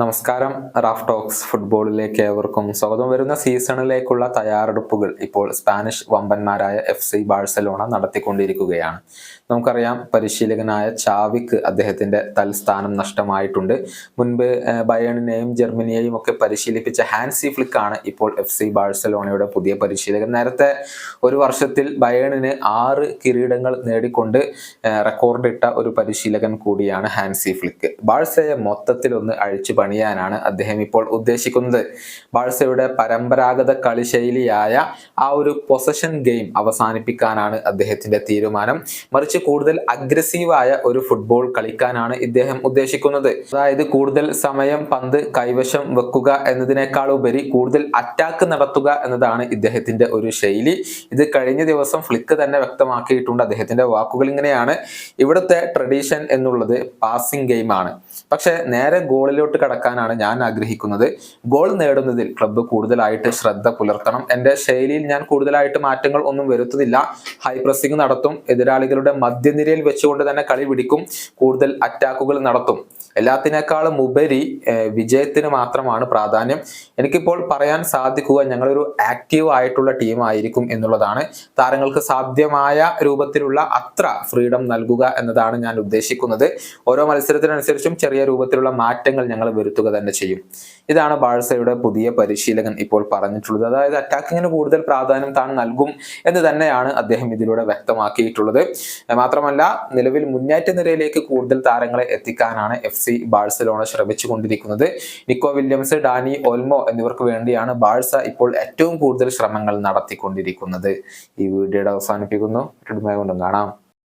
നമസ്കാരം Raf talks ഫുട്ബോളിലേക്ക് ഏവർക്കും സ്വാഗതം. വരുന്ന സീസണിലേക്കുള്ള തയ്യാറെടുപ്പുകൾ ഇപ്പോൾ സ്പാനിഷ് വമ്പന്മാരായ എഫ് സി ബാഴ്സലോണ നടത്തിക്കൊണ്ടിരിക്കുകയാണ്. നമുക്കറിയാം പരിശീലകനായ ചാവിക്ക് അദ്ദേഹത്തിന്റെ തൽസ്ഥാനം നഷ്ടമായിട്ടുണ്ട്. മുൻപ് ബയണിനെയും ജർമ്മനിയെയും ഒക്കെ പരിശീലിപ്പിച്ച ഹാൻസി ഫ്ലിക്കാണ് ഇപ്പോൾ എഫ് സി ബാഴ്സലോണയുടെ പുതിയ പരിശീലകൻ. നേരത്തെ ഒരു വർഷത്തിൽ ബയേണിന് ആറ് കിരീടങ്ങൾ നേടിക്കൊണ്ട് റെക്കോർഡിട്ട ഒരു പരിശീലകൻ കൂടിയാണ് ഹാൻസി ഫ്ലിക്ക്. ബാഴ്സയെ മൊത്തത്തിലൊന്ന് അഴിച്ചു പണിയാനാണ് അദ്ദേഹം ഇപ്പോൾ ഉദ്ദേശിക്കുന്നത്. ബാഴ്സയുടെ പരമ്പരാഗത കളിശൈലിയായ ആ ഒരു പൊസഷൻ ഗെയിം അവസാനിപ്പിക്കാനാണ് അദ്ദേഹത്തിന്റെ തീരുമാനം. മറിച്ച് കൂടുതൽ അഗ്രസീവായ ഒരു ഫുട്ബോൾ കളിക്കാനാണ് ഇദ്ദേഹം ഉദ്ദേശിക്കുന്നത്. അതായത് കൂടുതൽ സമയം പന്ത് കൈവശം വെക്കുക എന്നതിനേക്കാൾ ഉപരി കൂടുതൽ അറ്റാക്ക് നടത്തുക എന്നതാണ് ഇദ്ദേഹത്തിന്റെ ഒരു ശൈലി. ഇത് കഴിഞ്ഞ ദിവസം ഫ്ലിക്ക് തന്നെ വ്യക്തമാക്കിയിട്ടുണ്ട്. അദ്ദേഹത്തിന്റെ വാക്കുകൾ ഇങ്ങനെയാണ്. ഇവിടുത്തെ ട്രഡീഷൻ എന്നുള്ളത് പാസിംഗ് ഗെയിമാണ് പക്ഷെ നേരെ ഗോളിലോട്ട് കടക്കാനാണ് ഞാൻ ആഗ്രഹിക്കുന്നത്. ഗോൾ നേടുന്നതിൽ ക്ലബ്ബ് കൂടുതലായിട്ട് ശ്രദ്ധ പുലർത്തണം. എന്റെ ശൈലിയിൽ ഞാൻ കൂടുതലായിട്ട് മാറ്റങ്ങൾ ഒന്നും വരുത്തുന്നില്ല. ഹൈ പ്രസിംഗ് നടത്തും. എതിരാളികളുടെ മധ്യനിരയിൽ വെച്ചുകൊണ്ട് തന്നെ കളി പിടിക്കും. കൂടുതൽ അറ്റാക്കുകൾ നടത്തും. എല്ലാത്തിനേക്കാളും ഉപരി വിജയത്തിന് മാത്രമാണ് പ്രാധാന്യം. എനിക്കിപ്പോൾ പറയാൻ സാധിക്കുക ഞങ്ങളൊരു ആക്റ്റീവ് ആയിട്ടുള്ള ടീമായിരിക്കും എന്നുള്ളതാണ്. താരങ്ങൾക്ക് സാധ്യമായ രൂപത്തിലുള്ള അത്ര ഫ്രീഡം നൽകുക എന്നതാണ് ഞാൻ ഉദ്ദേശിക്കുന്നത്. ഓരോ മത്സരത്തിനനുസരിച്ചും ചെറിയ രൂപത്തിലുള്ള മാറ്റങ്ങൾ ഞങ്ങൾ വരുത്തുക തന്നെ ചെയ്യും. ഇതാണ് ബാഴ്സയുടെ പുതിയ പരിശീലകൻ ഇപ്പോൾ പറഞ്ഞിട്ടുള്ളത്. അതായത് അറ്റാക്കിങ്ങിന് കൂടുതൽ പ്രാധാന്യം താൻ നൽകും എന്ന് തന്നെയാണ് അദ്ദേഹം ഇതിലൂടെ വ്യക്തമാക്കിയിട്ടുള്ളത്. മാത്രമല്ല നിലവിൽ മുന്നേറ്റ നിരയിലേക്ക് കൂടുതൽ താരങ്ങളെ എത്തിക്കാനാണ് എഫ് സി ബാഴ്സലോണ ശ്രമിച്ചു കൊണ്ടിരിക്കുന്നത് നിക്കോ വില്യംസ് ഡാനി ഒൽമോ എന്നിവർക്ക് വേണ്ടിയാണ് ബാഴ്സ ഇപ്പോൾ ഏറ്റവും കൂടുതൽ ശ്രമങ്ങൾ നടത്തിക്കൊണ്ടിരിക്കുന്നത്. ഈ വീഡിയോയുടെ അവസാനിപ്പിക്കുന്നു. കൊണ്ടും കാണാം.